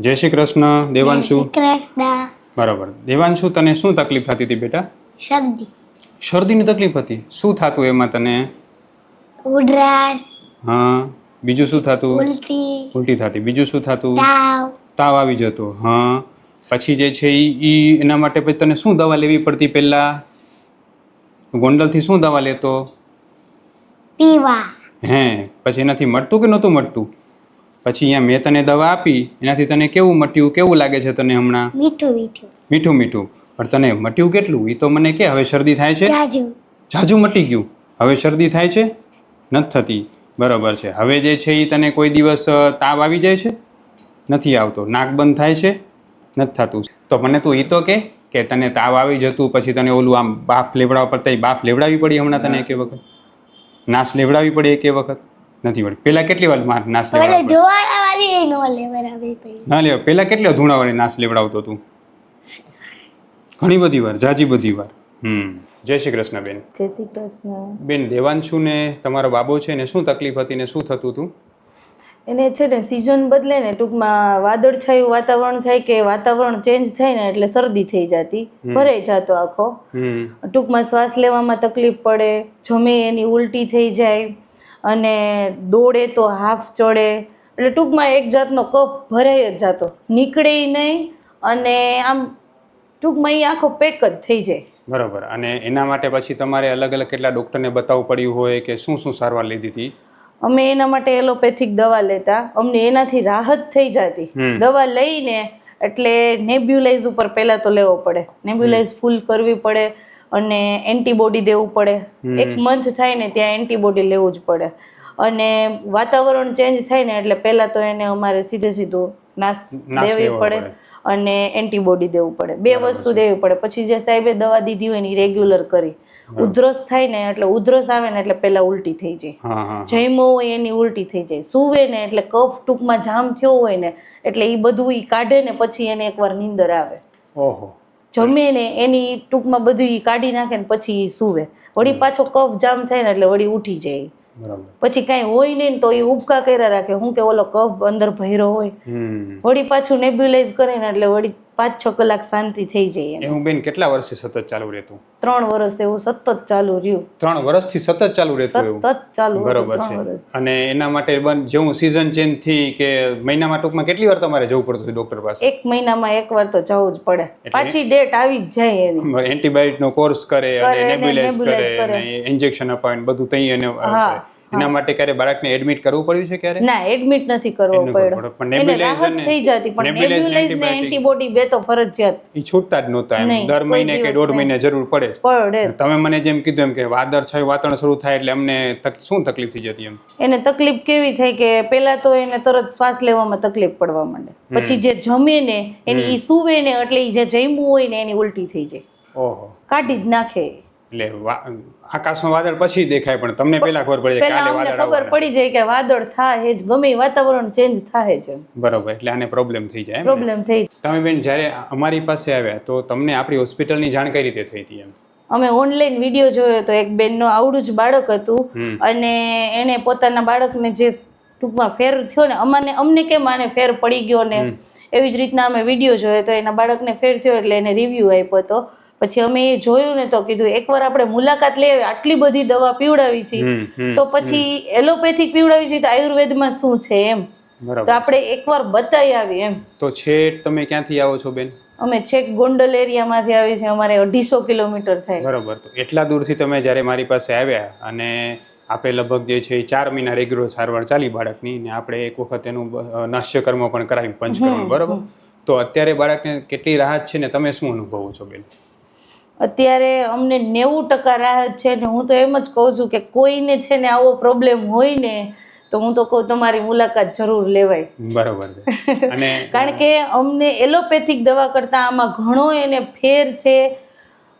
જય શ્રી કૃષ્ણ દેવાંશુ. કૃષ્ણ. બરાબર. દેવાંશુ તને શું તકલીફ થતી હતી બેટા? શરદી. શરદીની તકલીફ હતી? શું થતું એમાં તને? ઉધરસ. હા. બીજું શું થતું? ઉલટી. ઉલટી થતી. બીજું શું થતું? તાવ. તાવ આવી જતો. હા. પછી જે છે ઈ એના માટે પછી તને શું દવા લેવી પડતી પહેલા? ગોંડલથી શું દવા લેતો? પીવા. હે. પછી એનાથી મળતું કે નહોતું મળતું? પછી અહીંયા મેં તને દવા આપી એનાથી તને કેવું મટ્યું કેવું લાગે છે તને હમણાં? મીઠું મીઠું. મીઠું મીઠું. પણ તને મટ્યું કેટલું? એ તો મને કે હવે શરદી થાય છે? જાજુ. જાજુ મટી ગયું. હવે શરદી થાય છે? નથી થતી. બરાબર છે. હવે જે છે એ તને કોઈ દિવસ તાવ આવી જાય છે? નથી આવતો. નાક બંધ થાય છે? નથી થતું. તો મને તું એ તો કે કે તને તાવ આવી જતું પછી તને ઓલું આમ બાફ લેવડાવવા પડતા એ બાફ લેવડાવી પડી હમણાં તને એક વખત? નાશ લેવડાવી પડી એક વખત? નથી પડી પહેલા કેટલી વાર માર નાશ? ધોવાળા વાળી નો ના લેવા પહેલા કેટલો ધૂણાવાળી નાશ લેવડાવતો તું? ઘણી બધી વાર જાજી બધી વાર. હમ. જય શ્રી કૃષ્ણ બેન. જય શ્રી કૃષ્ણ. બેન દેવાંશુને તમારો બાબો છે ને શું તકલીફ હતી ને શું થતું હતું એને છે ને સિઝન બદલે ને ટૂંકમાં વાદળછાયું વાતાવરણ થાય કે વાતાવરણ ચેન્જ થાય ને એટલે શરદી થઈ જતી. ભરાઈ જતો આખો. હમ. ટૂંકમાં શ્વાસ લેવામાં તકલીફ પડે જમે એની ઉલટી થઈ જાય. અને દોડે તો હાફ ચડે. એટલે ટૂંકમાં એક જાતનો કપ ભરાઈ જ જાતો. નીકળે નહીં અને આમ ટૂંકમાં એ આખો પેક જ થઈ જાય. બરાબર. અને એના માટે પછી તમારે અલગ અલગ કેટલા ડૉક્ટરને બતાવવું પડ્યું હોય કે શું શું સારવાર લીધી હતી? અમે એના માટે એલોપેથિક દવા લેતા. અમને એનાથી રાહત થઈ જતી. દવા લઈને એટલે નેબ્યુલાઇઝ ઉપર પહેલાં તો લેવો પડે. નેબ્યુલાઇઝ ફૂલ કરવી પડે. અને એન્ટીબોડી દેવું પડે. એક મંથ થાય ને ત્યાં એન્ટીબોડી લેવું જ પડે. અને વાતાવરણ ચેન્જ થાય ને એટલે પહેલાં તો એને અમારે સીધે સીધું નાશ દેવી પડે. અને એન્ટીબોડી દેવું પડે. બે વસ્તુ દેવી પડે. પછી જે સાહેબે દવા દીધી હોય ને એ રેગ્યુલર કરી. ઉધરસ થાય ને એટલે ઉધરસ આવે ને એટલે પેલા ઉલટી થઈ જાય. હા હોય એની ઉલટી થઈ જાય. સૂવે ને એટલે કફ ટૂંકમાં જામ થયો હોય ને એટલે એ બધું એ કાઢે ને પછી એને એકવાર નીંદર આવે. ઓહો. જમે ને એની ટૂંકમાં બધું એ કાઢી નાખે ને પછી સૂવે. વળી પાછો કફ જામ થાય ને એટલે વળી ઉઠી જાય પછી કઈ હોય નહીં તો એ ઉબકા કર્યા રાખે. હું કે ઓલો કફ અંદર ભર્યો હોય. વળી પાછું નેબ્યુલાઇઝ કરે ને એટલે વળી પાંચ છ કલાક શાંતિ થઈ જાય એને એવું બેન કેટલા વર્ષથી સતત ચાલુ રહેતું? ત્રણ વર્ષ એવું સતત ચાલુ રહ્યું. ત્રણ વર્ષથી સતત ચાલુ રહેતું એવું? સતત ચાલુ બરોબર છે. અને એના માટે બન જેવું સિઝન ચેન્જથી કે મહિનામાં ટૂંકમાં કેટલી વાર તમારે જવું પડતું હતું ડૉક્ટર પાસે? એક મહિનામાં એક વાર તો જવું જ પડે. પાછી ડેટ આવી જ જાય એની. એન્ટીબાયોટિક નો કોર્સ કરે અને નેબ્યુલાઇઝ કરે. ઇન્જેક્શન અપાય ને બધું તઈ અને હા. એના માટે ક્યારે બાળકને એડમિટ કરવું પડ્યું છે ક્યારે? ના એડમિટ નથી કરવો પડ્યો. પડે. પણ એને nebulizer રાહત ને- થઈ જતી પણ nebulizer નેબ્યુલાઇઝ ને એન્ટીબોડી બે તો ફરજિયાત. એ છૂટતા જ નહોતા એમ. દર મહિને કે દોઢ મહિને જરૂર પડે પડે તમે મને જેમ કીધું એમ કે વાદળ છાયું વાતાવરણ શરૂ થાય એટલે અમને શું તકલીફ થઈ જતી એમ? એને તકલીફ કેવી થઈ કે પેલા તો એને તરત શ્વાસ લેવામાં તકલીફ પડવા માંડે. પછી જે જમે ને એની ઈ સૂવે ને એટલે જે જમ્યું હોય ને એની ઉલટી થઈ જાય. ઓહો. કાઢી જ નાખે. એટલે આકાશમાં વાદળ પછી દેખાય પણ તમને પહેલા ખબર પડી જાય કાલે વાદળ ખબર પડી જાય કે વાદળ થાય જ ગમે વાતાવરણ ચેન્જ થાય છે બરોબર એટલે આને પ્રોબ્લેમ થઈ જાય પ્રોબ્લેમ થઈ તમે બેન જ્યારે અમારી પાસે આવ્યા તો તમને આપણી હોસ્પિટલની જાણ કઈ રીતે થઈ હતી એમ? અમે ઓનલાઈન વીડિયો જોયો તો એક બેનનો આવડું જ બાળક હતું અને એને પોતાના બાળકને જે ટૂંકમાં ફેર થયો ને અમને અમને કેમ આને ફેર પડી ગયો ને? એવી જ રીતના અમે વીડિયો જોયો તો એના બાળકને ફેર થયો એટલે એને રિવ્યૂ આપ્યો હતો પછી અમે એ જોયું ને તો કીધું એકવાર આપણે મુલાકાત લઈએ આટલી બધી દવા પીવડાવી છે. તો પછી એલોપેથિક પીવડાવી છે તો આયુર્વેદમાં શું છે એમ? તો આપણે એકવાર બતાવી આવી એમ. તો છેક તમે ક્યાંથી આવો છો બેન? અમે છેક ગોંડલ એરિયામાંથી આવી છે અમારે અઢીસો કિલોમીટર થાય. બરાબર. તો એટલા દૂરથી તમે જ્યારે મારી પાસે આવ્યા અને આપણે લગભગ જે છે ચાર મહિના રેગ્યુલર સારવાર ચાલી બાળકની ને આપણે એક વખત એનું નાશ્યકર્મ પણ કરાવી પંચકર્મ બરાબર? તો અત્યારે બાળકને કેટલી રાહત છે ને તમે શું અનુભવો છો બેન? અત્યારે અમને નેવું ટકા રાહત છે ને હું તો એમ જ કહું છું કે કોઈને છે ને આવો પ્રોબ્લેમ હોય ને તો હું તો કહું તમારી મુલાકાત જરૂર લેવાય. બરાબર અને કારણ કે અમને એલોપેથિક દવા કરતાં આમાં ઘણો એને ફેર છે.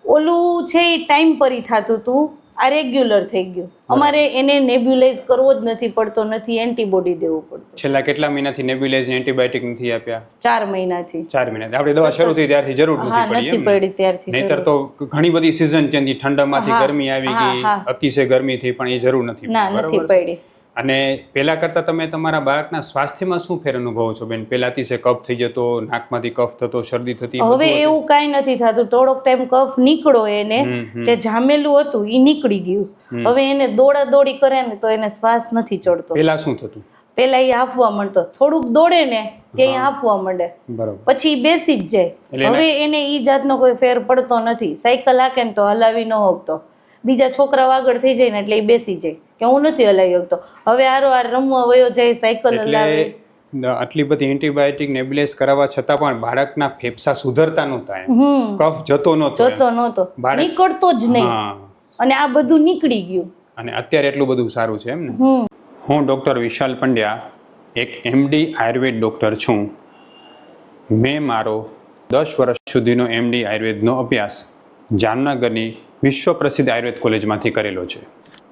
ઓલું છે એ ટાઈમ પરી થતું હતું આ રેગ્યુલર થઈ ગયું. અમારે એને નેબ્યુલાઇઝ કરવો જ નથી પડતો નથી એન્ટીબોડી દેવું પડતું. છેલ્લા કેટલા મહિનાથી નેબ્યુલાઇઝ એન્ટીબાયોટિક નથી આપ્યા? ચાર મહિનાથી. ચાર મહિનાથી. આપણે દવા શરૂ થઈ ત્યારથી જરૂર નથી પડી ત્યારથી નહીતર તો ઘણી બધી સિઝન ચેન્જ ઠંડામાંથી ગરમી આવી ગઈ. અતિશય ગરમી થઈ પણ એ જરૂર નથી ના નથી પડી. અને પહેલાં કરતાં તમે તમારા બાળકના સ્વાસ્થ્યમાં શું ફેર અનુભવો છો બેન? પહેલાંથી છે કફ થઈ જતો નાકમાંથી કફ થતો શરદી થતી હવે એવું કાંઈ નથી થતું. થોડોક ટાઈમ કફ નીકળો એને. જે જામેલું હતું એ નીકળી ગયું. હવે એને દોડા દોડી કરે ને તો એને શ્વાસ નથી ચડતો. પહેલાં શું થતું? પેલા એ આપવા માંડતો. થોડુંક દોડે ને તે આપવા માંડે. બરાબર. પછી બેસી જ જાય. હવે એને ઈ જાતનો કોઈ ફેર પડતો નથી. સાયકલ હાકે ને તો હલાવી ન હોગતો બીજા છોકરાઓ આગળ થઈ જાય ને એટલે એ બેસી જાય. કે હું નથી હલાવી શકતો. હવે આરો આર રમવા વયો જાય સાયકલ હલાવે. આટલી બધી એન્ટીબાયોટિક નેબ્યુલાઇઝ કરાવવા છતાં પણ બાળકના ફેફસા સુધરતા નહોતા કફ જતો નહોતો જતો નહોતો. નીકળતો જ નહીં. અને આ બધું નીકળી ગયું. અને અત્યારે એટલું બધું સારું છે એમ ને? હું ડૉક્ટર વિશાલ પંડ્યા એક એમડી આયુર્વેદ ડૉક્ટર છું. મેં મારો દસ વર્ષ સુધીનો એમડી આયુર્વેદનો અભ્યાસ જામનગરની વિશ્વ પ્રસિદ્ધ આયુર્વેદ કોલેજમાંથી કરેલો છે.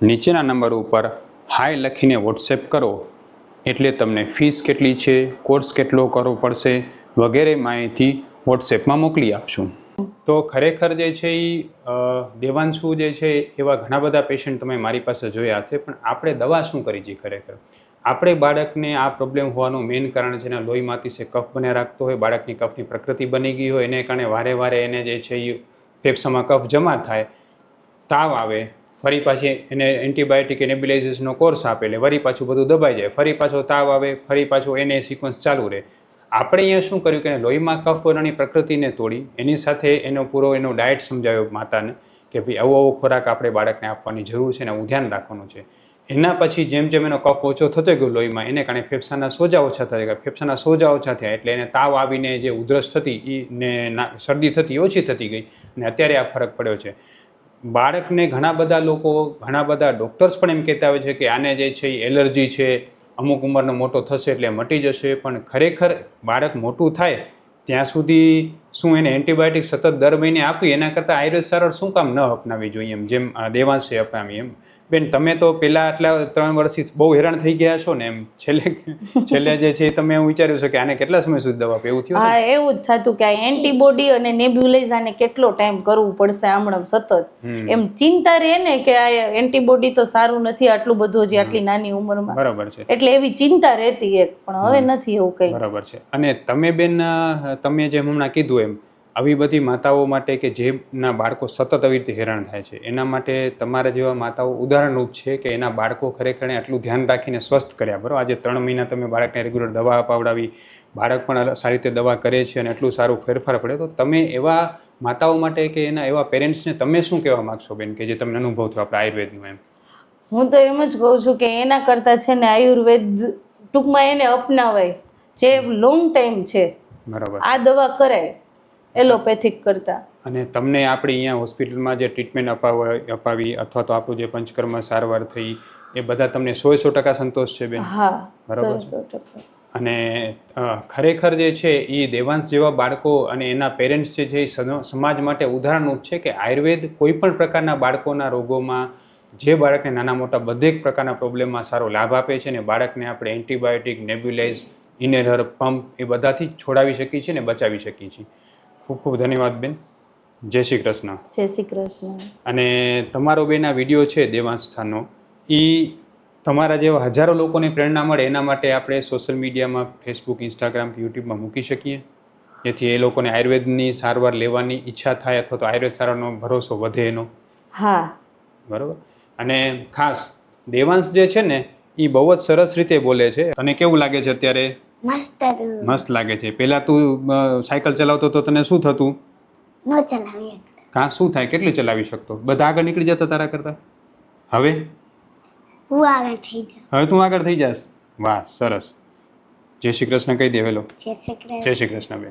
નીચેના નંબર ઉપર હાય લખીને વોટ્સએપ કરો. એટલે તમને ફીસ કેટલી છે કોર્સ કેટલો કરવો પડશે વગેરે માહિતી વોટ્સએપમાં મોકલી આપશું. તો ખરેખર જે છે એ દેવાંશુ જે છે એવા ઘણા બધા પેશન્ટ તમે મારી પાસે જોયા છે પણ આપણે દવા શું કરી છે ખરેખર? આપણે બાળકને આ પ્રોબ્લેમ હોવાનું મેઇન કારણ છે એના લોહીમાંથી છે કફ બને રાખતો હોય, બાળકની કફની પ્રકૃતિ બની ગઈ હોય, એને કારણે વારે વારે એને જે છે એ ફેફસામાં કફ જમા થાય, તાવ આવે ફરી પાછી એને એન્ટીબાયોટિક એનેબિલાઇઝેશનનો કોર્સ આપે એટલે વળી પાછું બધું દબાઈ જાય. ફરી પાછો તાવ આવે, ફરી પાછો એને સિક્વન્સ ચાલુ રહે. આપણે અહીંયા શું કર્યું કે લોહીમાં કફ વરાની પ્રકૃતિને તોડી, એની સાથે એનો પૂરો એનો ડાયટ સમજાવ્યો માતાને કે ભાઈ આવો આવો ખોરાક આપણે બાળકને આપવાની જરૂર છે અને આવું ધ્યાન રાખવાનું છે. એના પછી જેમ જેમ એનો કફ ઓછો થતો ગયો લોહીમાં, એને કારણે ફેફસાના સોજા ઓછા થયા ગયા. ફેફસાના સોજા ઓછા થયા એટલે એને તાવ આવીને જે ઉધરસ થતી એ ને શરદી થતી ઓછી થતી ગઈ અને અત્યારે આ ફરક પડ્યો છે. બાળકને ઘણા બધા લોકો, ઘણા બધા ડૉક્ટર્સ પણ એમ કહેતા હોય છે કે આને જે છે એ એલર્જી છે, અમુક ઉંમરનો મોટો થશે એટલે મટી જશે. પણ ખરેખર બાળક મોટું થાય, ત્યાં સુધી શું એને એન્ટીબાયોટિક સતત દર મહિને આપી એના કરતાં આયુર્વેદ સારવાર શું કામ ન અપનાવી જોઈએ એમ? જેમ દેવાંશે અપનાવી એમ. બેન તમે તો પેલા આટલા ત્રણ વર્ષથી બહુ હેરાન થઈ ગયા છો ને એમ. છેલ્લે છેલ્લે જે છે તમે એવું વિચાર્યું છે કે આને કેટલા સમય સુધી દવા આપે એવું થયું હા એવું જ થતું કે આ એન્ટીબોડી અને નેબ્યુલાઇઝાને કેટલો ટાઈમ કરવું પડશે હમણાં સતત. એમ ચિંતા રહે ને કે આ એન્ટીબોડી તો સારું નથી આટલું બધું હજી આટલી નાની ઉંમરમાં. બરાબર છે. એટલે એવી ચિંતા રહેતી એક પણ હવે નથી એવું કઈ. બરાબર છે. અને તમે બેન તમે જે હમણાં કીધું એમ આવી બધી માતાઓ માટે કે જેના બાળકો સતત આવી રીતે હેરાન થાય છે એના માટે તમારા જેવા માતાઓ ઉદાહરણરૂપ છે કે એના બાળકો ખરેખર આટલું ધ્યાન રાખીને સ્વસ્થ કર્યા બરાબર? આજે ત્રણ મહિના તમે બાળકને રેગ્યુલર દવા અપાવડાવી બાળક પણ સારી રીતે દવા કરે છે અને એટલું સારું ફેરફાર પડે તો તમે એવા માતાઓ માટે કે એના એવા પેરેન્ટ્સને તમે શું કહેવા માગશો બેન કે જે તમને અનુભવ થયો આપણે આયુર્વેદનું એમ? હું તો એમ જ કહું છું કે એના કરતાં છે ને આયુર્વેદ ટૂંકમાં એને અપનાવાય જે લોંગ ટાઈમ છે. બરાબર. આ દવા કરાય. એલોપેથિક કરતાં. અને તમને આપણે અહીંયા હોસ્પિટલમાં જે ટ્રીટમેન્ટ અપાવ અપાવી અથવા તો આપણું જે પંચકર્મ સારવાર થઈ એ બધા તમને સો સો ટકા સંતોષ છે બેન? હા બરાબર અને ખરેખર જે છે એ દેવાંશ જેવા બાળકો અને એના પેરેન્ટ્સ જે છે એ સમાજ માટે ઉદાહરણરૂપ છે કે આયુર્વેદ કોઈ પણ પ્રકારના બાળકોના રોગોમાં જે બાળકને નાના મોટા બધે પ્રકારના પ્રોબ્લેમમાં સારો લાભ આપે છે ને બાળકને આપણે એન્ટીબાયોટિક નેબ્યુલાઇઝ ઇનેરર પંપ એ બધાથી જ છોડાવી શકીએ છીએ ને બચાવી શકીએ છીએ. ખૂબ ખૂબ ધન્યવાદ બેન. જય શ્રી કૃષ્ણ. જય શ્રી કૃષ્ણ. અને તમારો બેન આ વીડિયો છે દેવાંશ સ્થાનનો એ તમારા જેવા હજારો લોકોને પ્રેરણા મળે એના માટે આપણે સોશિયલ મીડિયામાં ફેસબુક ઇન્સ્ટાગ્રામ કે યુટ્યુબમાં મૂકી શકીએ. જેથી એ લોકોને આયુર્વેદની સારવાર લેવાની ઈચ્છા થાય અથવા તો આયુર્વેદ સારવારનો ભરોસો વધે એનો. હા. બરાબર? અને ખાસ દેવાંશ જે છે ને એ બહુ જ સરસ રીતે બોલે છે. અને કેવું લાગે છે અત્યારે? મસ્ત મસ્ત લાગે છે. પહેલાં તું સાયકલ ચલાવતો તો તને શું થતું? ન ચલાવી કા શું થાય? કેટલી ચલાવી શકતો? બધા આગળ નીકળી જતા તારા કરતાં? હવે? હું આગળ થઈ જાઉં. હવે તું આગળ થઈ જાસ વાહ સરસ. જય શ્રી કૃષ્ણ. કહી દે વેલો. જય શ્રી કૃષ્ણ. જય શ્રી કૃષ્ણ બેન.